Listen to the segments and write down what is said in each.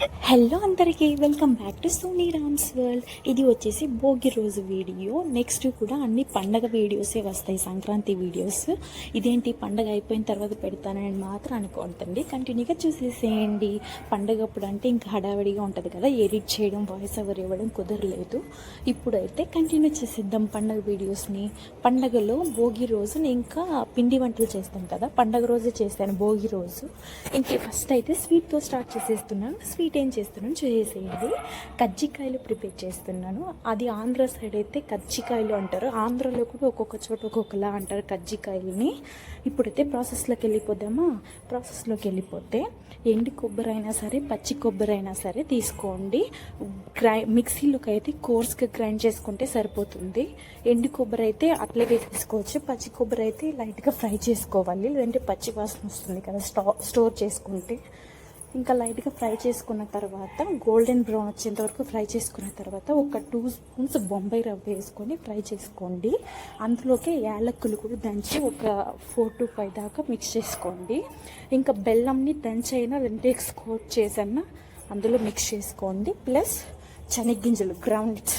Hello అందరికీ welcome back to Sony Rams world ఇది వచ్చేసి భోగి రోజు వీడియో. నెక్స్ట్ కూడా అన్ని పండగ వీడియోసే వస్తాయి సంక్రాంతి వీడియోస్. ఇదేంటి? పండగ అయిపోయిన తర్వాత పెడతానని మాత్రం అనుకోవద్దండి. కంటిన్యూగా చూసేసేయండి. పండగ అప్పుడు అంటే ఇంకా హడావిడిగా ఉంటుంది కదా ఎడిట్ చేయడం వాయిస్ ఓవర్ ఇవ్వడం కుదరలేదు. ఇప్పుడైతే కంటిన్యూ చేసేద్దాం పండగ వీడియోస్ని. పండగలో భోగి రోజు ఇంకా పిండి వంటలు చేస్తాను కదా పండగ రోజే చేస్తాను భోగి రోజు. ఇంకే ఫస్ట్ అయితే స్వీట్తో స్టార్ట్ చేసేస్తున్నాను. స్వీట్ ఏం చేస్తున్నాను చేసేయండి. కజ్జికాయలు ప్రిపేర్ చేస్తున్నాను. అది ఆంధ్ర సైడ్ అయితే కజ్జికాయలు అంటారు. ఆంధ్రలో కూడా ఒక్కొక్క చోట ఒక్కొక్కలా అంటారు కజ్జికాయలని. ఇప్పుడైతే ప్రాసెస్లోకి వెళ్ళిపోదామా? ప్రాసెస్లోకి వెళ్ళిపోతే ఎండి కొబ్బరి అయినా సరే పచ్చి కొబ్బరి అయినా సరే తీసుకోండి. గ్రై మిక్సీలోకి అయితే కోర్స్గా గ్రైండ్ చేసుకుంటే సరిపోతుంది. ఎండి కొబ్బరి అయితే అట్లాగే తీసుకోవచ్చు. పచ్చి కొబ్బరి అయితే లైట్గా ఫ్రై చేసుకోవాలి. లేదంటే పచ్చి వాసన వస్తుంది కదా స్టో స్టోర్ చేసుకుంటే. ఇంకా లైట్గా ఫ్రై చేసుకున్న తర్వాత గోల్డెన్ బ్రౌన్ వచ్చేంత వరకు ఫ్రై చేసుకున్న తర్వాత ఒక టూ స్పూన్స్ బొంబాయి రవ్వ వేసుకొని ఫ్రై చేసుకోండి. అందులోకి యాలక్కులు కూడా దంచి ఒక ఫోర్ టు ఫైవ్ దాకా మిక్స్ చేసుకోండి. ఇంకా బెల్లంని దంచైనా రెండు ఎక్స్కోట్ చేసన్నా అందులో మిక్స్ చేసుకోండి. ప్లస్ శనగ్గింజలు గ్రౌండ్స్.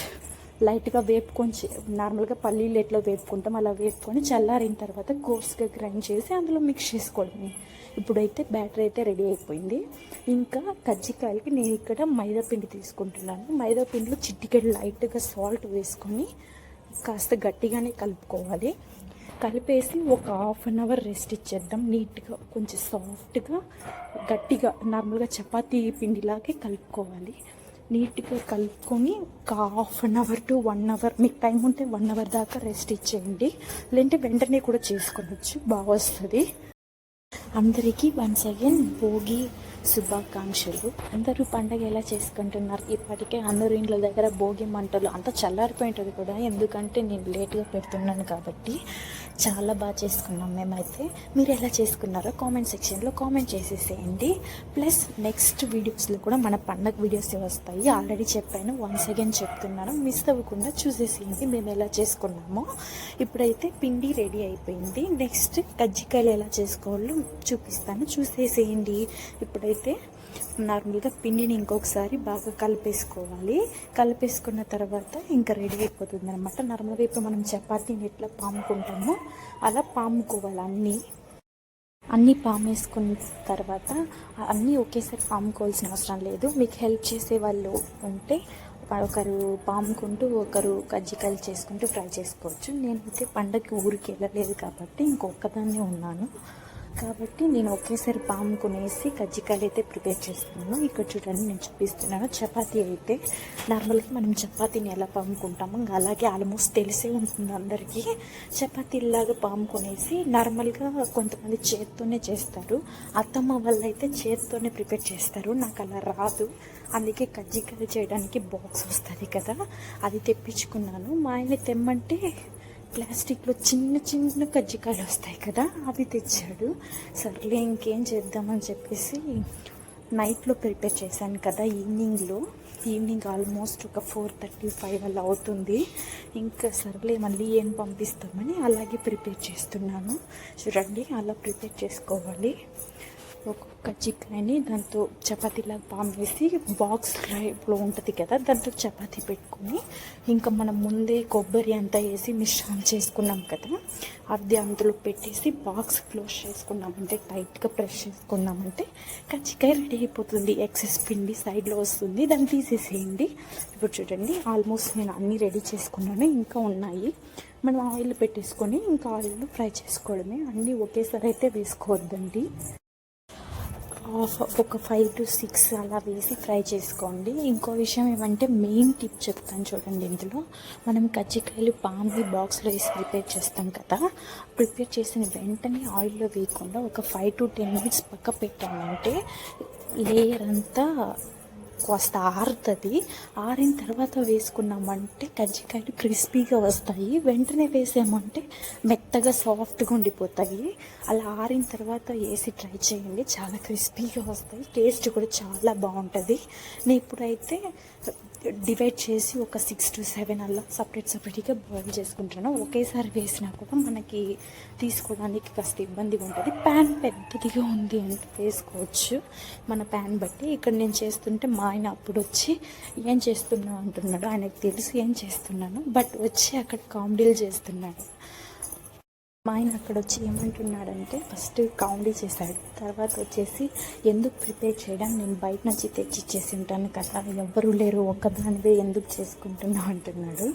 లైట్గా వేపుకొని నార్మల్గా పల్లీలు ఎట్లా వేపుకుంటాం. అలా వేపుకొని చల్లారిన తర్వాత కోర్స్గా గ్రైండ్ చేసి అందులో మిక్స్ చేసుకోవడమే. ఇప్పుడైతే బ్యాటర్ అయితే రెడీ అయిపోయింది. ఇంకా కజ్జికాయలకి నేను ఇక్కడ మైదా పిండి తీసుకుంటున్నాను. మైదా పిండిలో చిట్టికెడు లైట్గా సాల్ట్ వేసుకొని కాస్త గట్టిగానే కలుపుకోవాలి. కలిపేసి ఒక హాఫ్ అన్ అవర్ రెస్ట్ ఇచ్చేద్దాం. నీట్గా కొంచెం సాఫ్ట్గా గట్టిగా నార్మల్గా చపాతీ పిండిలాగే కలుపుకోవాలి. నీట్గా కలుపుకొని ఒక half an hour to one hour మీకు టైం ఉంటే వన్ అవర్ దాకా రెస్ట్ ఇచ్చేయండి. లేదంటే వెంటనే కూడా చేసుకోవచ్చు బాగా వస్తుంది. అందరికీ వన్స్ అగైన్ భోగి శుభాకాంక్షలు. అందరూ పండగ ఎలా చేసుకుంటున్నారు? ఇప్పటికే అందరూ ఇండ్ల దగ్గర భోగి మంటలు అంతా చల్లారిపోయి ఉంటుంది కూడా ఎందుకంటే నేను లేట్గా పెడుతున్నాను కాబట్టి చాలా బాగా చేసుకున్నాం మేమైతే. మీరు ఎలా చేసుకున్నారో కామెంట్ సెక్షన్లో కామెంట్ చేసేసేయండి. ప్లస్ నెక్స్ట్ వీడియోస్లో కూడా మన పండగ వీడియోస్ వస్తాయి. ఆల్రెడీ చెప్పాను వన్స్ అగైన్ చెప్తున్నాను. మిస్ అవ్వకుండా చూసేసేయండి మేము ఎలా చేసుకున్నామో. ఇప్పుడైతే పిండి రెడీ అయిపోయింది. నెక్స్ట్ కజ్జికాయలు ఎలా చేసుకోవాలో చూపిస్తాను. చూసేసేయండి. ఇప్పుడైతే నార్మల్గా పిండిని ఇంకొకసారి బాగా కలిపేసుకోవాలి. కలిపేసుకున్న తర్వాత ఇంకా రెడీ అయిపోతుంది అనమాట నార్మల్గా ఇప్పుడు మనం చపాతీని ఎట్లా పాముకుంటామో అలా పాముకోవాలి అన్నీ. అన్నీ పామేసుకున్న తర్వాత అన్నీ ఒకేసారి పాముకోవాల్సిన అవసరం లేదు. మీకు హెల్ప్ చేసే వాళ్ళు ఉంటే ఒకరు పాముకుంటూ ఒకరు కజ్జికాయలు చేసుకుంటూ ఫ్రై చేసుకోవచ్చు. నేనైతే పండగకి ఊరికి వెళ్ళలేదు కాబట్టి ఇంకొకదాన్నే ఉన్నాను. కాబట్టి నేను ఒకేసారి పాముకునేసి కజ్జికాయలు అయితే ప్రిపేర్ చేస్తున్నాను. ఇక్కడ చూడండి నేను చూపిస్తున్నాను. చపాతీ అయితే నార్మల్గా మనం చపాతీని ఎలా పాముకుంటామో ఇంకా అలాగే ఆల్మోస్ట్ తెలిసే ఉంటుంది అందరికీ. చపాతీలాగా పాముకొనేసి నార్మల్గా కొంతమంది చేత్తోనే చేస్తారు. అత్తమ్మ వాళ్ళు అయితే చేత్తోనే ప్రిపేర్ చేస్తారు. నాకు అలా రాదు. అందుకే కజ్జికాయలు చేయడానికి బాక్స్ వస్తుంది కదా అది తెప్పించుకున్నాను. మా ఆయన తెమ్మంటే ప్లాస్టిక్లో చిన్న చిన్న కజ్జికాయలు వస్తాయి కదా అవి తెచ్చాడు. సర్లే ఇంకేం చేద్దామని చెప్పేసి నైట్లో ప్రిపేర్ చేశాను కదా ఈవినింగ్లో. ఈవినింగ్ ఆల్మోస్ట్ ఒక ఫోర్ థర్టీ ఫైవ్ అలా అవుతుంది. ఇంకా సర్లే మళ్ళీ ఏం పంపిస్తామని అలాగే ప్రిపేర్ చేస్తున్నాను. చూడండి అలా ప్రిపేర్ చేసుకోవాలి. ఒక్కొక్క చికెన్ని దాంతో చపాతీలా పాము వేసి బాక్స్ టైప్లో ఉంటుంది కదా దాంతో చపాతీ పెట్టుకొని ఇంకా మనం ముందే కొబ్బరి అంతా వేసి మిశ్రమం చేసుకున్నాం కదా అది అందులో పెట్టేసి బాక్స్ క్లోజ్ చేసుకున్నామంటే టైట్గా ప్రెస్ చేసుకున్నామంటే కచ్చికాయ రెడీ అయిపోతుంది. ఎక్సెస్ పిండి సైడ్లో వస్తుంది. దాన్ని తీసేసేయండి. ఇప్పుడు చూడండి ఆల్మోస్ట్ నేను అన్నీ రెడీ చేసుకున్నాను. ఇంకా ఉన్నాయి. మనం ఆయిల్ పెట్టేసుకొని ఇంకా ఆయిల్లో ఫ్రై చేసుకోవడమే. అన్నీ ఒకేసారి అయితే వేసుకోవద్దండి. ఒక ఫైవ్ టు సిక్స్ అలా వేసి ఫ్రై చేసుకోండి. ఇంకో విషయం ఏమంటే మెయిన్ టిప్ చెప్తాను చూడండి ఇందులో. మనం కజ్జికాయలు పామి బాక్స్లో వేసి ప్రిపేర్ చేస్తాం కదా. ప్రిపేర్ చేసిన వెంటనే ఆయిల్లో వేయకుండా ఒక ఫైవ్ టు టెన్ మినిట్స్ పక్క పెట్టామంటే లేయర్ అంతా కాస్త ఆరుతుంది. ఆరిన తర్వాత వేసుకున్నామంటే కజ్జికాయలు క్రిస్పీగా వస్తాయి. వెంటనే వేసామంటే మెత్తగా సాఫ్ట్గా ఉండిపోతాయి. అలా ఆరిన తర్వాత వేసి ట్రై చేయండి. చాలా క్రిస్పీగా వస్తాయి. టేస్ట్ కూడా చాలా బాగుంటుంది. నేను ఇప్పుడైతే డివైడ్ చేసి ఒక సిక్స్ టు సెవెన్ అలా సపరేట్ సపరేట్గా బాయిల్ చేసుకుంటాను. ఒకేసారి వేసినా కూడా మనకి తీసుకోవడానికి కాస్త ఇబ్బందిగా ఉంటుంది. ప్యాన్ పెద్దదిగా ఉంది అంటే వేసుకోవచ్చు. మన ప్యాన్ బట్టి ఇక్కడ నేను చేస్తుంటే మా ఆయన అప్పుడు వచ్చి ఏం చేస్తున్నావు అంటున్నాడు. ఆయనకు తెలుసు ఏం చేస్తున్నాను. బట్ వచ్చి అక్కడ కామెడీలు చేస్తున్నాడు. మా ఆయన అక్కడ వచ్చి ఏమంటున్నాడంటే ఫస్ట్ కామెడీ చేశాడు. తర్వాత వచ్చేసి ఎందుకు ప్రిపేర్ చేయడం నేను బయట నుంచి తెచ్చి ఇచ్చేసి ఉంటాను కదా ఎవ్వరూ లేరు ఒక్కదానివే ఎందుకు చేసుకుంటున్నావు అంటున్నాడు.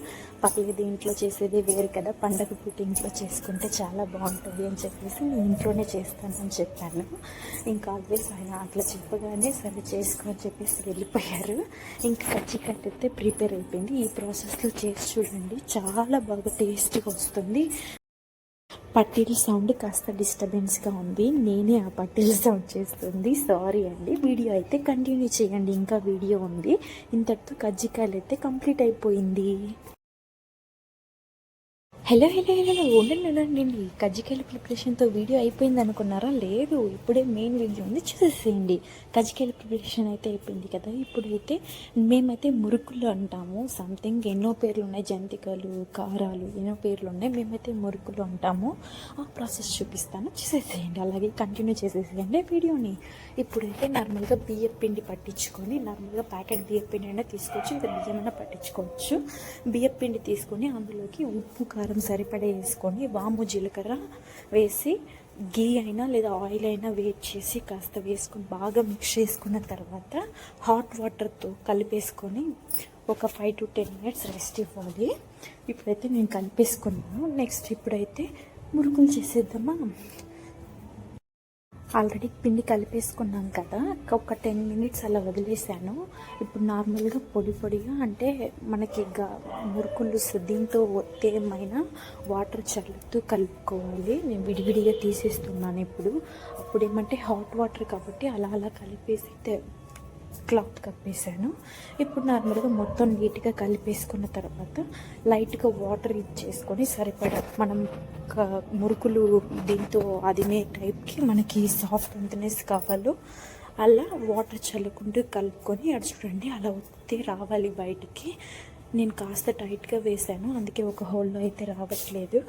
పర్లేదు ఇంట్లో చేసేది వేరు కదా పండగ పూట ఇంట్లో చేసుకుంటే చాలా బాగుంటుంది అని చెప్పేసి నేను ఇంట్లోనే అని చెప్పాను. ఇంకా ఆల్వేస్ ఆయన అట్లా చెప్పగానే సరే చేసుకో అని చెప్పేసి వెళ్ళిపోయారు. ఇంకా కచ్చి కట్టితే ప్రిపేర్ అయిపోయింది. ఈ ప్రాసెస్లో చేసి చూడండి చాలా బాగా టేస్ట్గా వస్తుంది. పట్టీల సౌండ్ కాస్త డిస్టర్బెన్స్గా ఉంది. నేనే ఆ పట్టీల సౌండ్ చేస్తుంది. సారీ అండి. వీడియో అయితే కంటిన్యూ చేయండి. ఇంకా వీడియో ఉంది. ఇంతటితో కజ్జికాయలు అయితే కంప్లీట్ అయిపోయింది. హలో హలో హలో ఉండండి ఉండండి. కజ్జికాయల ప్రిపరేషన్తో వీడియో అయిపోయింది అనుకున్నారా? లేదు ఇప్పుడే మెయిన్ వీడియో ఉంది చూసేసేయండి. కజ్జికాయల ప్రిపరేషన్ అయితే అయిపోయింది కదా ఇప్పుడైతే మేమైతే మురుకులు అంటాము. సంథింగ్ ఎన్నో పేర్లు ఉన్నాయి జంతికలు కారాలు ఎన్నో పేర్లు ఉన్నాయి. మేమైతే మురుకులు అంటాము. ఆ ప్రాసెస్ చూపిస్తాను చూసేసేయండి. అలాగే కంటిన్యూ చేసేసేయండి వీడియోని ఇప్పుడైతే నార్మల్గా బియ్యం పిండి పట్టించుకొని నార్మల్గా ప్యాకెట్ బియ్యం పిండి అయినా తీసుకోవచ్చు ఇంకా బియ్యం అయినా పట్టించుకోవచ్చు. బియ్యం పిండి తీసుకొని అందులోకి ఉప్పు కారం సరిపడే వేసుకొని వాము జీలకర్ర వేసి గీ అయినా లేదా ఆయిల్ అయినా వేట్ చేసి కాస్త వేసుకొని బాగా మిక్స్ చేసుకున్న తర్వాత హాట్ వాటర్తో కలిపేసుకొని ఒక five to ten minutes rest ఇవ్వాలి. ఇప్పుడైతే నేను కలిపేసుకున్నాను. నెక్స్ట్ ఇప్పుడైతే మురుకులు చేసేద్దామా? ఆల్రెడీ పిండి కలిపేసుకున్నాం కదా ఒక టెన్ మినిట్స్ అలా వదిలేసాను. ఇప్పుడు నార్మల్గా పొడి పొడిగా అంటే మనకి గా మురుకులు స- దీంతో తేమైనా వాటర్ చల్లుతూ కలుపుకోవాలి. నేను విడివిడిగా తీసేస్తున్నాను ఇప్పుడు. అప్పుడు ఏమంటే హాట్ వాటర్ కాబట్టి అలా అలా కలిపేసి క్లాత్ కప్పేసాను ఇప్పుడు నార్మల్గా మొత్తం నీట్గా కలిపేసుకున్న తర్వాత లైట్గా వాటర్ ఇచ్చేసుకొని సరిపడా మనం మురుకులు దీంతో అదినే టైప్కి మనకి సాఫ్ట్ అంతనేసి కావాలో అలా వాటర్ చల్లుకుంటూ కలుపుకొని అడుచుకోండి చూడండి అలా వస్తే రావాలి బయటికి. నేను కాస్త టైట్గా వేసాను అందుకే ఒక హోల్లో అయితే రావట్లేదు.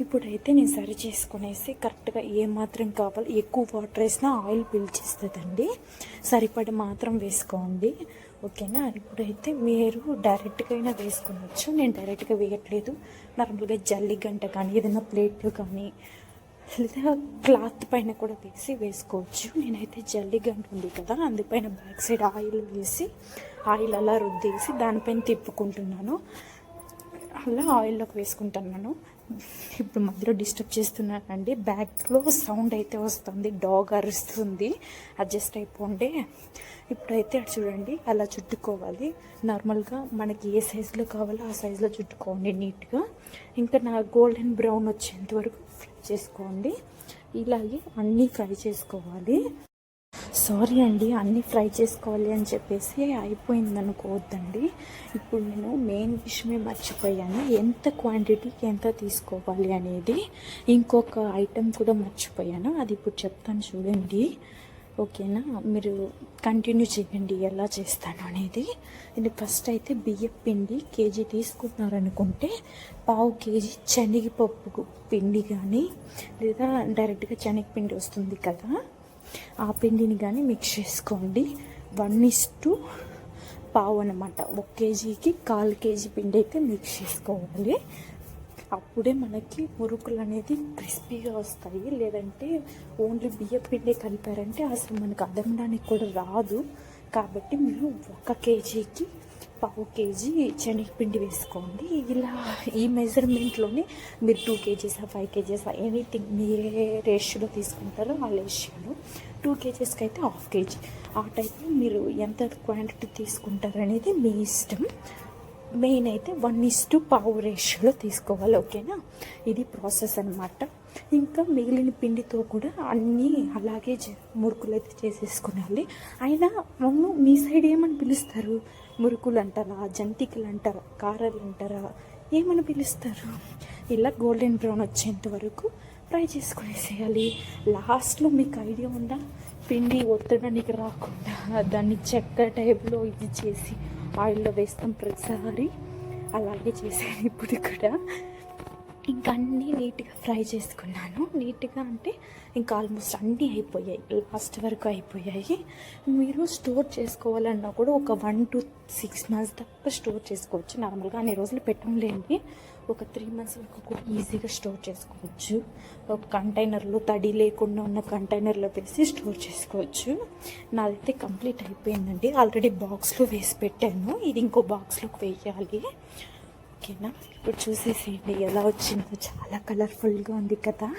ఇప్పుడైతే నేను సరి చేసుకునేసి కరెక్ట్గా ఏ మాత్రం కావాలి ఎక్కువ వాటర్ వేసినా ఆయిల్ పీల్చేస్తుందండి. సరిపడ మాత్రం వేసుకోండి. ఓకేనా? ఇప్పుడైతే మీరు డైరెక్ట్గా అయినా వేసుకోవచ్చు నేను డైరెక్ట్గా వేయట్లేదు. నార్మల్గా జల్లి గంట కానీ ఏదైనా ప్లేట్లు కానీ లేదా క్లాత్ పైన కూడా వేసి వేసుకోవచ్చు. నేనైతే జల్లి గంట ఉంది కదా అందుపైన బ్యాక్ సైడ్ ఆయిల్ వేసి ఆయిల్ అలా రుద్దేసి దానిపైన తిప్పుకుంటున్నాను. అలా ఆయిల్లోకి వేసుకుంటున్నాను. ఇప్పుడు మధ్యలో డిస్టర్బ్ చేస్తున్నానండి. బ్యాక్లో సౌండ్ అయితే వస్తుంది డాగ్ అరుస్తుంది. అడ్జస్ట్ అయిపోండి. ఇప్పుడైతే అటు చూడండి అలా చుట్టుకోవాలి. నార్మల్గా మనకి ఏ సైజులో కావాలో ఆ సైజులో చుట్టుకోండి నీట్గా. ఇంకా నా గోల్డెన్ బ్రౌన్ వచ్చేంత వరకు చేసుకోండి. ఇలాగే అన్నీ ఫ్రై చేసుకోవాలి. సారీ అండి అన్నీ ఫ్రై చేసుకోవాలి అని చెప్పేసి అయిపోయింది అనుకోవద్దండి ఇప్పుడు నేను మెయిన్ విషయమే మర్చిపోయాను. ఎంత క్వాంటిటీకి ఎంత తీసుకోవాలి అనేది ఇంకొక ఐటెం కూడా మర్చిపోయాను. అది ఇప్పుడు చెప్తాను చూడండి. ఓకేనా? మీరు కంటిన్యూ చేయండి ఎలా చేస్తాను అనేది. ఇది ఫస్ట్ అయితే బియ్యం పిండి కేజీ తీసుకున్నారనుకుంటే పావు కేజీ శనగపప్పు పిండి కానీ లేదా డైరెక్ట్గా శనగపిండి వస్తుంది కదా ఆ పిండిని కానీ మిక్స్ చేసుకోండి. వన్ ఇస్ టు పావు అనమాట ఒక కేజీకి కాల్ కేజీ పిండి అయితే మిక్స్ చేసుకోవాలి. అప్పుడే మనకి మురుకులు అనేది క్రిస్పీగా వస్తాయి. లేదంటే ఓన్లీ బియ్య పిండి కలిపారంటే అసలు మనకు అదమడానికి కూడా రాదు. కాబట్టి మీరు ఒక కేజీకి పావు కేజీ శనగపిండి వేసుకోండి. ఇలా ఈ మెజర్మెంట్లోనే మీరు టూ కేజీస్ ఫైవ్ కేజీసా ఎనీథింగ్ మీరు ఏ రేషియోలో తీసుకుంటారో ఆ రేషియోలో టూ కేజీస్కి అయితే హాఫ్ కేజీ. ఆ టైప్లో మీరు ఎంత క్వాంటిటీ తీసుకుంటారనేది మీ ఇష్టం. మెయిన్ అయితే వన్ ఇస్ టు పావు రేషియోలో తీసుకోవాలి ఓకేనా? ఇది ప్రాసెస్ అనమాట ఇంకా మిగిలిన పిండితో కూడా అన్నీ అలాగే చే- మురుకులు అయితే చేసేసుకోవాలి అయినా అవును మీ సైడ్ ఏమని పిలుస్తారు? మురుకులు అంటారా జంతికలు అంటారా కారలు అంటారా ఏమని పిలుస్తారు? ఇలా గోల్డెన్ బ్రౌన్ వచ్చేంత వరకు ఫ్రై చేసుకునేసేయాలి. లాస్ట్లో మీకు ఐడియా ఉందా? పిండి ఒత్తడానికి రాకుండా దాన్ని చెక్క టైప్లో ఇది చేసి ఆయిల్లో వేస్తాం ప్రతిసారి. అలాగే చేశాను ఇప్పుడు కూడా ఇంకా అన్నీ నీట్గా ఫ్రై చేసుకున్నాను. నీట్గా అంటే ఇంకా ఆల్మోస్ట్ అన్నీ అయిపోయాయి. లాస్ట్ వరకు అయిపోయాయి. మీరు స్టోర్ చేసుకోవాలన్నా కూడా ఒక వన్ టు సిక్స్ మంత్స్ దాకా స్టోర్ చేసుకోవచ్చు. నార్మల్గా అన్ని రోజులు పెట్టంలేండి. ఒక త్రీ మంత్స్ వరకు కూడా ఈజీగా స్టోర్ చేసుకోవచ్చు. ఒక కంటైనర్లో తడి లేకుండా ఉన్న కంటైనర్లో వేసి స్టోర్ చేసుకోవచ్చు. నాదైతే కంప్లీట్ అయిపోయిందండి. ఆల్రెడీ బాక్స్లో వేసి పెట్టాను. ఇది ఇంకో బాక్స్లోకి వేయాలి. ఓకేనా? ఇప్పుడు చూసేసేయండి ఎలా వచ్చిందో. చాలా కలర్ఫుల్గా ఉంది కదా.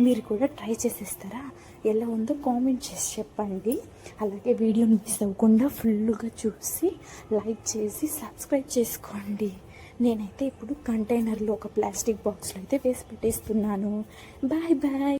మీరు కూడా ట్రై చేసేస్తారా? ఎలా ఉందో కామెంట్ చేసి చెప్పండి. అలాగే వీడియోని మిస్ అవ్వకుండా ఫుల్గా చూసి లైక్ చేసి సబ్స్క్రైబ్ చేసుకోండి. నేనైతే ఇప్పుడు కంటైనర్లో ఒక ప్లాస్టిక్ బాక్స్లో అయితే వేసి పెట్టేస్తున్నాను. Bye bye